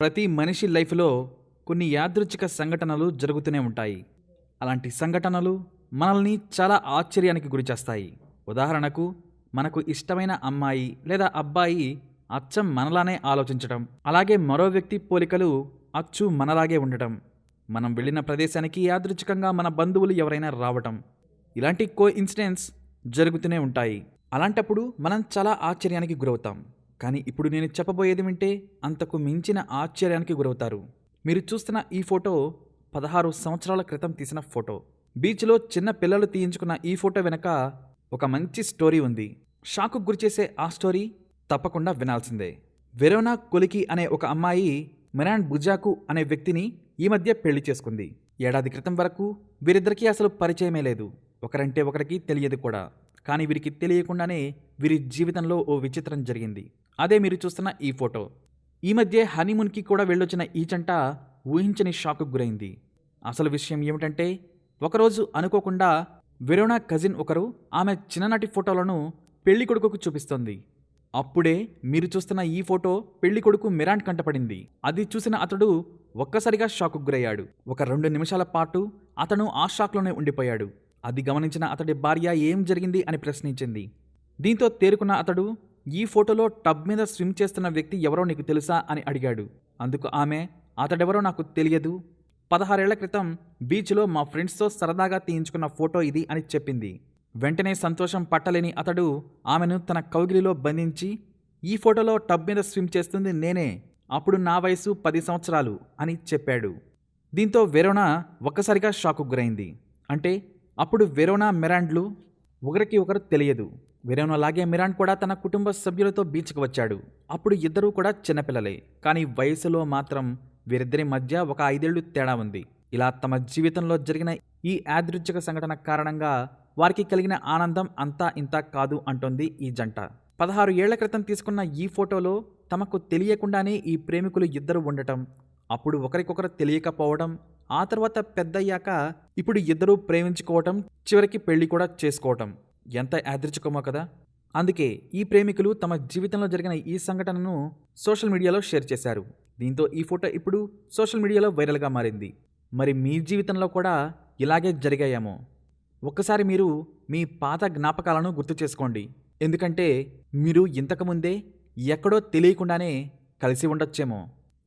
ప్రతి మనిషి లైఫ్లో కొన్ని యాదృచ్ఛిక సంఘటనలు జరుగుతూనే ఉంటాయి. అలాంటి సంఘటనలు మనల్ని చాలా ఆశ్చర్యానికి గురిచేస్తాయి ఉదాహరణకు మనకు ఇష్టమైన అమ్మాయి లేదా అబ్బాయి అచ్చం మనలానే ఆలోచించడం అలాగే మరో వ్యక్తి పోలికలు అచ్చు మనలాగే ఉండటం మనం వెళ్ళిన ప్రదేశానికి యాదృచ్ఛికంగా మన బంధువులు ఎవరైనా రావటం ఇలాంటి కో ఇన్సిడెంట్స్ జరుగుతూనే ఉంటాయి. అలాంటప్పుడు మనం చాలా ఆశ్చర్యానికి గురవుతాం. కానీ ఇప్పుడు నేను చెప్పబోయేది వింటే అంతకు మించిన ఆశ్చర్యానికి గురవుతారు. మీరు చూస్తున్న ఈ ఫోటో పదహారు సంవత్సరాల క్రితం తీసిన ఫోటో. బీచ్లో చిన్న పిల్లలు తీయించుకున్న ఈ ఫోటో వెనక ఒక మంచి స్టోరీ ఉంది. షాకు గురిచేసే ఆ స్టోరీ తప్పకుండా వినాల్సిందే. వెరోనా కొలికి అనే ఒక అమ్మాయి మిరాన్ బుజాకు అనే వ్యక్తిని ఈ మధ్య పెళ్ళి చేసుకుంది. ఏడాది క్రితం వరకు వీరిద్దరికీ అసలు పరిచయమే లేదు. ఒకరంటే ఒకరికి తెలియదు కూడా. కానీ వీరికి తెలియకుండానే వీరి జీవితంలో ఓ విచిత్రం జరిగింది. అదే మీరు చూస్తున్న ఈ ఫోటో. ఈ మధ్య హనీమూన్కి కూడా వెళ్ళొచ్చిన ఈ జంట ఊహించని షాక్కు గురైంది. అసలు విషయం ఏమిటంటే ఒకరోజు అనుకోకుండా వెరోనా కజిన్ ఒకరు ఆమె చిన్ననాటి ఫోటోలను పెళ్ళి కొడుకుకు చూపిస్తోంది. అప్పుడే మీరు చూస్తున్న ఈ ఫోటో పెళ్ళి కొడుకు మిరాన్ కంటపడింది. అది చూసిన అతడు ఒక్కసారిగా షాకు గురయ్యాడు. ఒక రెండు నిమిషాల పాటు అతను ఆ షాక్లోనే ఉండిపోయాడు. అది గమనించిన అతడి భార్య ఏం జరిగింది అని ప్రశ్నించింది. దీంతో తేరుకున్న అతడు ఈ ఫోటోలో టబ్ మీద స్విమ్ చేస్తున్న వ్యక్తి ఎవరో నీకు తెలుసా? అని అడిగాడు. అందుకు ఆమె అతడెవరో నాకు తెలియదు. పదహారేళ్ళ క్రితం బీచ్లో మా ఫ్రెండ్స్తో సరదాగా తీయించుకున్న ఫోటో ఇది అని చెప్పింది. వెంటనే సంతోషం పట్టలేని అతడు ఆమెను తన కౌగిలిలో బంధించి ఈ ఫోటోలో టబ్ మీద స్విమ్ చేస్తుంది నేనే అప్పుడు నా వయసు పది సంవత్సరాలు అని చెప్పాడు. దీంతో వెరోనా ఒక్కసారిగా షాకు గురైంది. అంటే అప్పుడు వెరోనా మిరాండ్లు ఒకరికి ఒకరు తెలియదు. వెరోనా లాగే మిరాన్ కూడా తన కుటుంబ సభ్యులతో బీచ్కి వచ్చాడు. అప్పుడు ఇద్దరూ కూడా చిన్నపిల్లలే కానీ వయసులో మాత్రం వీరిద్దరి మధ్య ఒక ఐదేళ్ళు తేడా ఉంది. ఇలా తమ జీవితంలో జరిగిన ఈ యాదృచ్ఛిక సంఘటన కారణంగా వారికి కలిగిన ఆనందం అంతా ఇంతా కాదు అంటోంది ఈ జంట. పదహారు ఏళ్ళ క్రితం తీసుకున్న ఈ ఫోటోలో తమకు తెలియకుండానే ఈ ప్రేమికులు ఇద్దరు ఉండటం అప్పుడు ఒకరికొకరు తెలియకపోవడం ఆ తర్వాత పెద్దయ్యాక ఇప్పుడు ఇద్దరూ ప్రేమించుకోవటం చివరికి పెళ్ళి కూడా చేసుకోవటం. ఎంత యాదృచ్ఛికమో కదా? అందుకే ఈ ప్రేమికులు తమ జీవితంలో జరిగిన ఈ సంఘటనను సోషల్ మీడియాలో షేర్ చేశారు. దీంతో ఈ ఫోటో ఇప్పుడు సోషల్ మీడియాలో వైరల్గా మారింది. మరి మీ జీవితంలో కూడా ఇలాగే జరిగాయేమో? ఒక్కసారి మీరు మీ పాత జ్ఞాపకాలను గుర్తు చేసుకోండి. ఎందుకంటే మీరు ఇంతకుముందే ఎక్కడో తెలియకుండానే కలిసి ఉండొచ్చేమో.